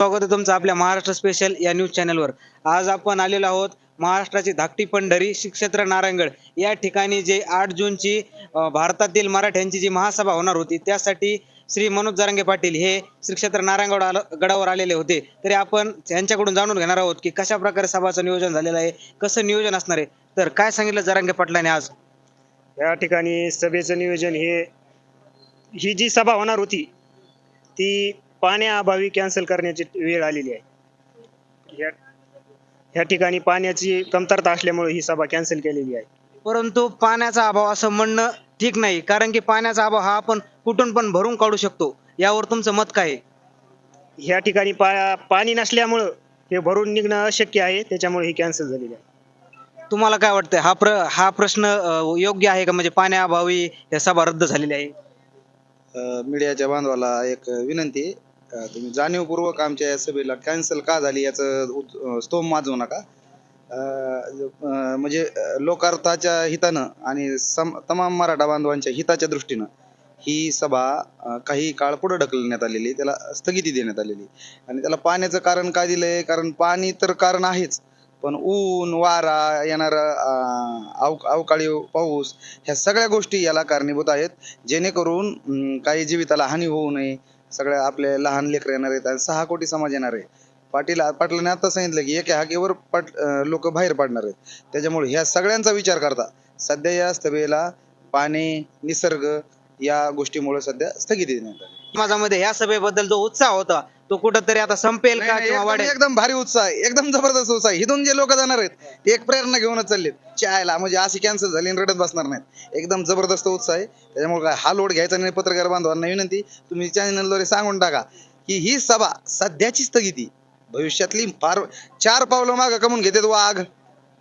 स्वागत आहे तुमचं आपल्या महाराष्ट्र स्पेशल या न्यूज चॅनलवर आज आपण आलेलो आहोत महाराष्ट्राची धाकटी पंढरी श्रीक्षेत्र नारायणगड. या ठिकाणी जे आठ जूनची भारतातील मराठ्यांची जी महासभा होणार होती त्यासाठी श्री मनोज जरांगे पाटील हे श्रीक्षेत्र नारायणगड आल- गडावर आलेले होते. तरी आपण त्यांच्याकडून जाणून घेणार आहोत की कशा प्रकारे सभाचं नियोजन झालेलं आहे कसं नियोजन असणार आहे. तर काय सांगितलं जरांगे पाटलाने आज? या ठिकाणी सभेचं नियोजन हे ही जी सभा होणार होती ती पाण्याअभावी कॅन्सल करण्याची वेळ आलेली आहे. या ह्या ठिकाणी पाण्याची कमतरता असल्यामुळे ही सभा कॅन्सल केलेली आहे. परंतु पाण्याचा अभाव असं म्हणणं ठीक नाही कारण की पाण्याचा अभाव हा आपण कुठून पण भरून काढू शकतो. यावर तुमचं मत काय आहे? ह्या ठिकाणी पा पाणी नसल्यामुळं हे भरून निघणं अशक्य आहे त्याच्यामुळे ही कॅन्सल झालेली आहे. तुम्हाला काय वाटतंय? हा प्र हा प्रश्न अ, योग्य आहे का? म्हणजे पाण्याअभावी या सभा रद्द झालेली आहे? अ, मीडियाच्या बांधवाला एक विनंती का? तुम्ही जाणीवपूर्वक आमच्या या सभेला कॅन्सल का झाली याचं स्तोम माजवू नका. म्हणजे लोकार्थाच्या हितानं आणि सम तमाम मराठा बांधवांच्या हिताच्या दृष्टीनं ही सभा काही काळ पुढे ढकलण्यात आलेली त्याला स्थगिती देण्यात आलेली. आणि त्याला पाण्याचं कारण काय दिलंय? कारण पाणी तर कारण आहेच पण ऊन वारा येणार अव अवकाळी पाऊस ह्या सगळ्या गोष्टी याला कारणीभूत आहेत. जेणेकरून काही जीविताला हानी होऊ नये सगळ्या आपले लहान लेकरं येणार आहेत आणि सहा कोटी समाज येणार आहे. पाटील पाटलाने आता सांगितलं की एका हागेवर पाट लोक बाहेर पडणार आहेत. त्याच्यामुळे ह्या सगळ्यांचा विचार करता. सध्या या सभेला पाणी निसर्ग या गोष्टीमुळे सध्या स्थगिती देण्यात आली. समाजामध्ये या सभेबद्दल जो उत्साह होता तो कुठंतरी आता संपेल का किंवा एकदम- वाढेल? एकदम भारी उत्साह आहे एकदम जबरदस्त उत्साह आहे. इथून जे लोक जाणार आहेत. ते एक प्रेरणा घेऊनच चाललेत. चायला म्हणजे अशी कॅन्सल झाली आणि रडत बसणार नाहीत. एकदम जबरदस्त उत्साह आहे. त्याच्यामुळे काय हा लोड घ्यायचा नाही पत्रकार बांधवांना विनंती तुम्ही चॅनलद्वारे सांगून टाका की ही सभा सध्याची स्थगिती. भविष्यातली फार चार पावलं मागं कमवून घेतात वाघ.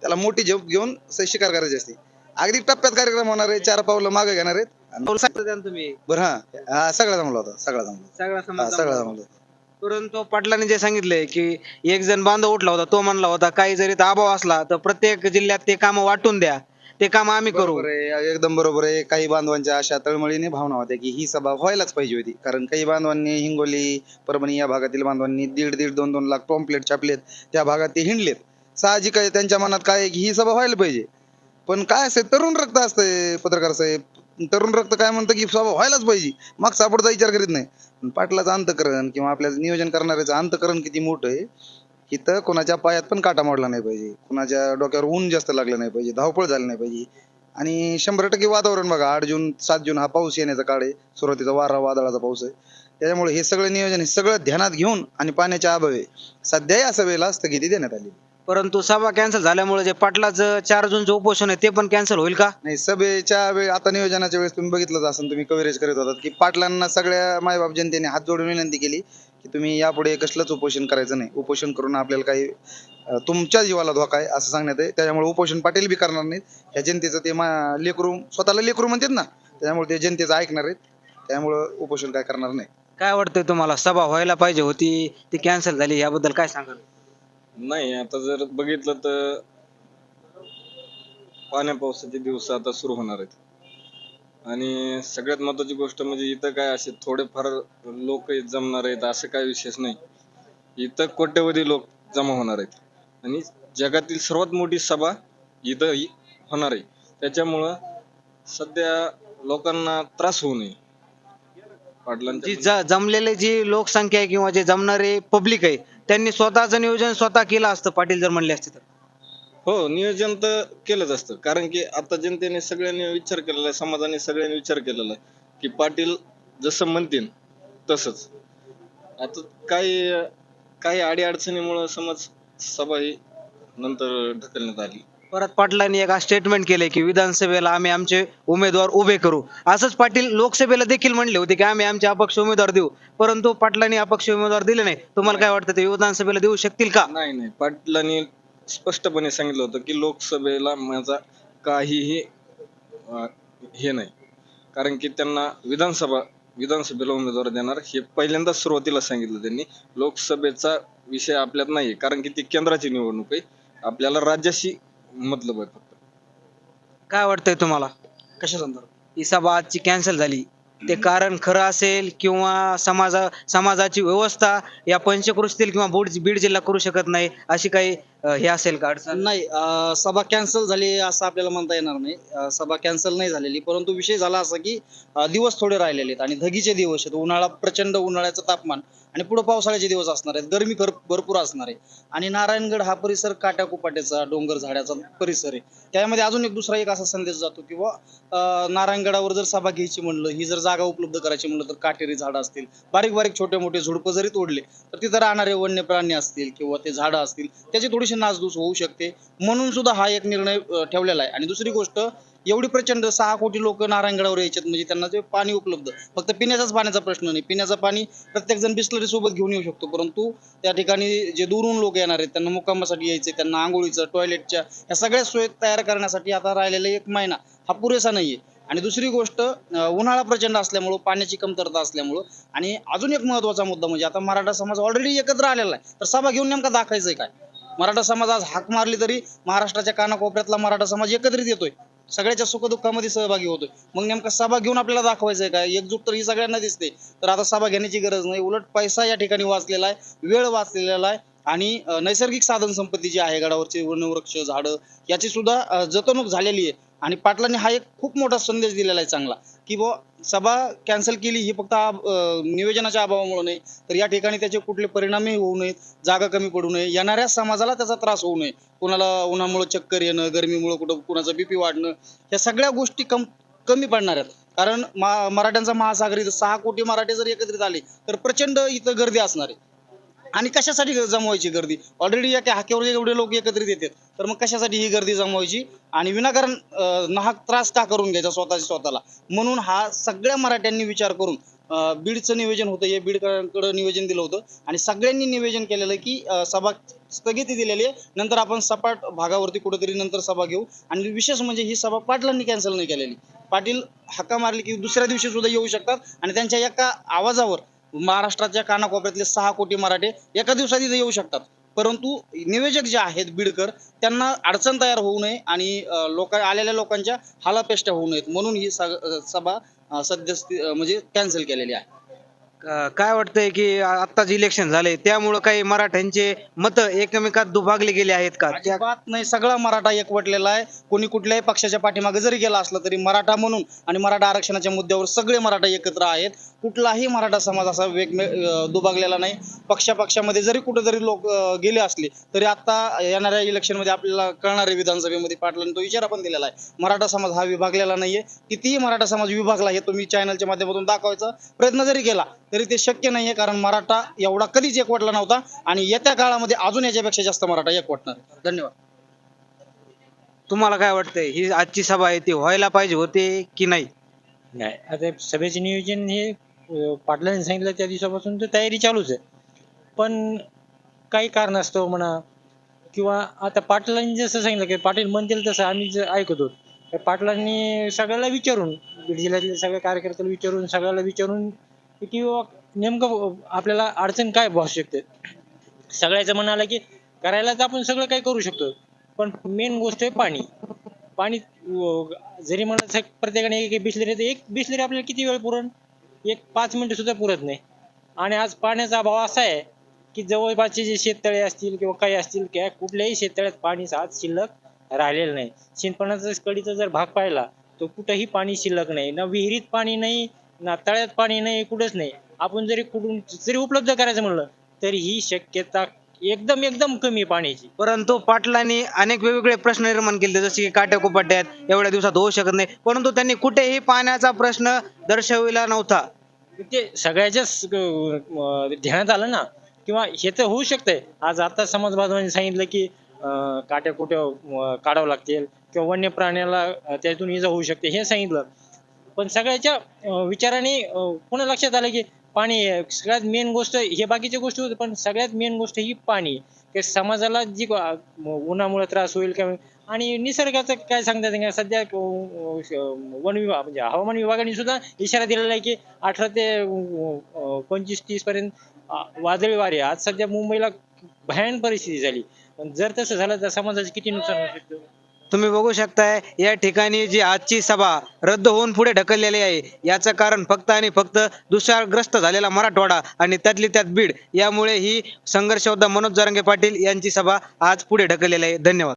त्याला मोठी झोप घेऊन स- शिकार करायची असते. अगदी टप्प्यात कार्यक्रम होणार आहे चार पावलं मागं घेणार आहेत. आणि- बोल तुम्ही? बरं हा. हा सगळा जमला होता सगळा जमला सगळा हा समाज सगळा जमला. जमला होता. परंतु पाटलांनी जे सांगितलंय की एक जण बांधव उठला होता तो म्हणला होता काही जरी अभाव असला तर प्रत्येक जिल्ह्यात ते काम वाटून द्या. ते काम आम्ही करू. बरोबर आहे. एकदम बरोबर आहे. काही बांधवांच्या अशा तळमळीने भावना होत्या की ही सभा व्हायलाच पाहिजे होती. कारण काही बांधवांनी हिंगोली परभणी या भागातील बांधवांनी दीड दीड दोन दोन लाख पॉम्पलेट छापलेत. त्या भागात ते हिंडलेत. साहजिक आहे त्यांच्या मनात काय आहे की ही सभा व्हायला पाहिजे. पण काय असते तरुण रक्त असतंय पत्रकार साहेब? तरुण रक्त काय म्हणतं की स्वभाव व्हायलाच पाहिजे. मग सापडचा विचार करीत नाही. पण पाटलाचं अंतकरण किंवा आपल्या नियोजन करणाऱ्याचं अंतकरण किती मोठं आहे इथं कोणाच्या पायात पण काटा मोडला नाही पाहिजे. कोणाच्या डोक्यावर ऊन जास्त लागलं नाही पाहिजे धावपळ झाली नाही पाहिजे. आणि शंभर टक्के वातावरण बघा आठ जून सात जून हा पाऊस येण्याचा काळ आहे. सुरुवातीचा वारा वादळाचा पाऊस आहे. त्याच्यामुळे हे सगळं नियोजन हे सगळं ध्यानात घेऊन आणि पाण्याच्या अभावे सध्या या वेळेला स्थगिती देण्यात आली परंतु सभा कॅन्सल झाल्यामुळे जे पाटलाचं चार जूनचं उपोषण आहे ते पण कॅन्सल होईल का? नाही सभेच्या वेळ आता नियोजनाच्या वेळेस तुम्ही बघितलंच असेल तुम्ही कव्हरेज करत होतात की पाटलांना सगळ्या मायबाप जनतेने हात जोडून विनंती केली की तुम्ही यापुढे कसलंच उपोषण करायचं नाही. उपोषण करून आपल्याला काही तुमच्या जीवाला धोका आहे असं सांगण्यात आहे. त्याच्यामुळे उपोषण पाटील बी करणार नाहीत. ह्या जनतेचं ते मा लेकरू स्वतःला लेकरू म्हणतात ना त्याच्यामुळे ते जनतेचं ऐकणार आहेत. त्यामुळं उपोषण काय करणार नाही. काय वाटतंय तुम्हाला? सभा व्हायला पाहिजे होती ती कॅन्सल झाली याबद्दल काय सांगाल? नाही आता जर बघितलं तर पाण्या पावसाचे दिवस आता सुरू होणार आहेत. आणि सगळ्यात महत्वाची गोष्ट म्हणजे इथं काय असे थोडेफार लोक जमणार आहेत असं काय विशेष नाही. इथं कोट्यवधी लोक जमा होणार आहेत. आणि जगातील सर्वात मोठी सभा इथं ही होणार आहे. त्याच्यामुळं सध्या लोकांना त्रास होऊ नये. जी जमलेले जी लोकसंख्या आहे किंवा जे जमणारे पब्लिक आहे त्यांनी स्वतःचं नियोजन स्वतः केलं असतं पाटील जर म्हणले असते तर. हो नियोजन तर केलंच असतं. कारण की आता जनतेने सगळ्यांनी विचार केलेला आहे समाजाने सगळ्यांनी विचार केलेला आहे की पाटील जसं म्हणतील तसंच. आता काही काही अडीअडचणीमुळं समाज समज सभा ही नंतर ढकलण्यात आली. परत पाटलांनी एक स्टेटमेंट केले की विधानसभेला आम्ही आमचे उमेदवार उभे करू. असंच पाटील लोकसभेला देखील म्हणले होते की आम्ही आमचे अपक्ष उमेदवार देऊ. परंतु पाटलांनी अपक्ष उमेदवार दिले नाही तुम्हाला काय वाटतं ते विधानसभेला देऊ शकतील का? नाही नाही. पाटलांनी स्पष्टपणे सांगितलं होतं की लोकसभेला माझा काहीही अं, हे नाही. कारण की त्यांना विधानसभा विधानसभेला उमेदवार देणार हे पहिल्यांदा सुरुवातीला सांगितलं त्यांनी. लोकसभेचा विषय आपल्यात नाही कारण की ती केंद्राची निवडणूक आहे. आपल्याला राज्याशी मतलब आहे फक्त. काय वाटतंय तुम्हाला? कशा संदर्भात ही सभा आजची कॅन्सल झाली. ते कारण खरं असेल किंवा समाजा समाजाची व्यवस्था या पंचकृषीतील किंवा बीड बीड जिल्हा करू शकत नाही अशी काही अं, हे असेल का अडचण? नाही अं, सभा कॅन्सल झाली असं आपल्याला म्हणता येणार नाही. अं, सभा कॅन्सल नाही झालेली. परंतु विषय झाला असा की अं, दिवस थोडे राहिलेले आहेत आणि धगीचे दिवस आहेत. उन्हाळा प्रचंड उन्हाळ्याचं तापमान. आणि पुढे पावसाळ्याचे दिवस असणार आहेत. गरमी भर भरपूर असणार आहे. आणि नारायणगड हा परिसर काट्याकुपाट्याचा डोंगर झाड्याचा परिसर आहे. त्यामध्ये अजून एक दुसरा एक असा संदेश जातो की नारायणगडावर जर सभा घ्यायची म्हणलं ही जर जागा उपलब्ध करायची म्हणलं तर काटेरी झाडं असतील. बारीक बारीक छोटे मोठे झुडपं जरी तोडले तर तिथं राहणारे वन्य प्राणी असतील किंवा ते झाडं असतील त्याची थोडीशी नासधूस होऊ शकते. म्हणून सुद्धा हा एक निर्णय ठेवलेला आहे. आणि दुसरी गोष्ट एवढी प्रचंड सहा कोटी लोक नारायणगडावर यायच्यात म्हणजे त्यांना ते पाणी उपलब्ध. फक्त पिण्याचाच पाण्याचा प्रश्न नाही. पिण्याचं पाणी प्रत्येक जण बिस्लरी सोबत घेऊन येऊ शकतो परंतु त्या ठिकाणी जे दुरून लोक येणार आहेत त्यांना मुक्कामासाठी यायचे त्यांना आंघोळीचं टॉयलेटच्या या सगळ्या सोयी तयार करण्यासाठी आता राहिलेला एक महिना हा पुरेसा नाहीये. आणि दुसरी गोष्ट उन्हाळा प्रचंड असल्यामुळं पाण्याची कमतरता असल्यामुळं आणि अजून एक महत्त्वाचा मुद्दा म्हणजे आता मराठा समाज ऑलरेडी एकत्र आलेला आहे. तर सभा घेऊन नेमका दाखवायचंय काय? मराठा समाज आज हाक मारली तरी महाराष्ट्राच्या कानाकोपऱ्यातला मराठा समाज एकत्रित येतोय. सगळ्याच्या सुखदुःखामध्ये सहभागी होतोय. मग नेमका सभा घेऊन आपल्याला दाखवायचं आहे काय एकजूट तर ही सगळ्यांना दिसते. तर आता सभा घेण्याची गरज नाही. उलट पैसा या ठिकाणी वाचलेला आहे वेळ वाचलेला आहे आणि नैसर्गिक साधन संपत्ती जी आहे गडावरची वनवृक्ष झाडं याची सुद्धा अं, झालेली आहे. आणि पाटलांनी हा एक खूप मोठा संदेश दिलेला आहे चांगला की बुवा सभा कॅन्सल केली ही फक्त नियोजनाच्या अभावामुळे नाही तर या ठिकाणी त्याचे कुठले परिणामही होऊ नयेत जागा कमी पडू नये येणाऱ्या समाजाला त्याचा त्रास होऊ नये. कुणाला उन्हामुळे चक्कर येणं गरमीमुळे कुठं कुणाचं बीपी वाढणं या सगळ्या गोष्टी कम कमी पडणार आहेत. कारण मा- मराठ्यांचा महासागर इथं सहा कोटी मराठी जर एकत्रित आले तर प्रचंड इथं गर्दी असणार आहे. आणि कशासाठी जमवायची गर्दी? ऑलरेडी या हाकेवर एवढे लोक एकत्रित येतात. तर मग कशासाठी ही गर्दी जमवायची? आणि विनाकारण नाहक त्रास का करून घ्यायचा स्वतःच्या स्वतःला? म्हणून हा सगळ्या मराठ्यांनी विचार करून बीडचं नियोजन होतं हे बीडकडे नियोजन दिलं होतं. आणि सगळ्यांनी नियोजन केलेलं की सभा स्थगिती दिलेली आहे. नंतर आपण सपाट भागावरती कुठेतरी नंतर सभा घेऊ. आणि विशेष म्हणजे ही सभा पाटलांनी कॅन्सल नाही केलेली. पाटील हाका मारली की दुसऱ्या दिवशी सुद्धा येऊ शकतात. आणि त्यांच्या एका आवाजावर महाराष्ट्राच्या कानाकोपऱ्यातले सहा कोटी मराठे एका दिवसात इथे येऊ शकतात. परंतु नियोजक जे आहेत बीडकर त्यांना अडचण तयार होऊ नये आणि लोक आलेल्या लोकांच्या हालापेष्टा होऊ नयेत म्हणून ही स- सभा सध्या सद्यस्थिती म्हणजे कॅन्सल केलेली आहे. काय वाटतंय की आता जे इलेक्शन झाले त्यामुळं काही मराठ्यांचे मत एकमेकात दुभागले गेले आहेत का? अजिबात नाही सगळा मराठा एकवटलेला आहे. कोणी कुठल्याही पक्षाच्या पाठीमागे जरी गेला असला तरी मराठा म्हणून आणि मराठा आरक्षणाच्या मुद्द्यावर सगळे मराठा एकत्र आहेत. कुठलाही मराठा समाज असा वेग दुभागलेला नाही. पक्षापक्षामध्ये जरी कुठेतरी लोक गेले असले तरी आता येणाऱ्या इलेक्शनमध्ये आपल्याला कळणार आहे विधानसभेमध्ये पाटलांनी तो इशारा पण दिलेला आहे. मराठा समाज हा विभागलेला नाहीये. कितीही मराठा समाज विभागला हे तुम्ही चॅनलच्या माध्यमातून दाखवायचा प्रयत्न जरी केला तरी ते शक्य नाहीये कारण मराठा एवढा कधीच एकवटला नव्हता आणि येत्या काळामध्ये अजून याच्यापेक्षा जास्त मराठा एकवटणार. आहे. धन्यवाद. तुम्हाला काय वाटतंय? ही आजची सभा आहे ती व्हायला पाहिजे होते की नाही? नाही आता सभेचे नियोजन हे अं, पाटलांनी सांगितलं त्या दिवसापासून तर तयारी चालूच आहे. पण काही कारणास्तव म्हणा किंवा आता पाटलांनी जसं सांगितलं की पाटील म्हणतील तसं आम्ही जे ऐकतो त्या पाटलांनी सगळ्याला विचारून बीड जिल्ह्यातल्या सगळ्या कार्यकर्त्याला विचारून सगळ्याला विचारून की नेमकं आपल्याला अडचण काय भासू शकते? सगळ्याचं म्हणाला की करायला तर आपण सगळं काही करू शकतो. पण मेन गोष्ट आहे पाणी. पाणी जरी म्हणत प्रत्येकाने एक बिसलेरी तर एक बिसलेरी आपल्याला किती वेळ पुरण? एक पाच मिनिटं सुद्धा पुरत नाही. आणि आज पाण्याचा अभाव असा आहे की जवळपासचे जे शेततळे असतील किंवा काही असतील किंवा कुठल्याही शेततळ्यात पाणी आज शिल्लक राहिलेलं नाही. शिंदपणाचा कडीचा जर भाग पाहिला तर कुठंही पाणी शिल्लक नाही. ना विहिरीत पाणी नाही ना तळ्यात पाणी नाही कुठंच नाही. आपण जरी कुठून जरी उपलब्ध करायचं म्हणलं तरी ही शक्यता एकदम एकदम कमी आहे पाण्याची. परंतु पाटलांनी अनेक वेगवेगळे प्रश्न निर्माण केले जसे की काट्याकुपाट्यात एवढ्या दिवसात होऊ शकत नाही. परंतु त्यांनी कुठेही पाण्याचा प्रश्न दर्शविला नव्हता. ते सगळ्याच्याच अं, ध्यानात आलं ना किंवा हे तर होऊ शकतंय. आज आता समाज बांधवांनी सांगितलं की अं, काट्या कुठ्या अं, काढावं लागतील किंवा वन्य प्राण्याला अं, त्यातून इजा होऊ शकते हे सांगितलं. पण सगळ्याच्या अं, विचाराने अं, पुन्हा लक्षात आलं की पाणी आहे. सगळ्यात मेन गोष्ट हे बाकीच्या गोष्टी होत्या पण सगळ्यात मेन गोष्ट ही पाणी. की समाजाला जी अं, उन्हामुळे त्रास होईल किंवा आणि निसर्गाचं काय सांगतात का सध्या अं, अं, वन विभाग म्हणजे हवामान विभागाने सुद्धा इशारा दिलेला आहे की अठरा ते अं, पंचवीस तीस पर्यंत अं, वादळी वारे. आज सध्या मुंबईला भयान परिस्थिती झाली. पण जर तसं झालं तर समाजाचं किती नुकसान होऊ शकतं? तुम्ही बघू शकताय या ठिकाणी जी आजची सभा रद्द होऊन पुढे ढकललेली आहे याचं कारण फक्त आणि फक्त दुष्काळग्रस्त झालेला मराठवाडा आणि त्यातली त्यात बीड यामुळे ही संघर्ष योद्धा मनोज जरांगे पाटील यांची सभा आज पुढे ढकललेली आहे. धन्यवाद.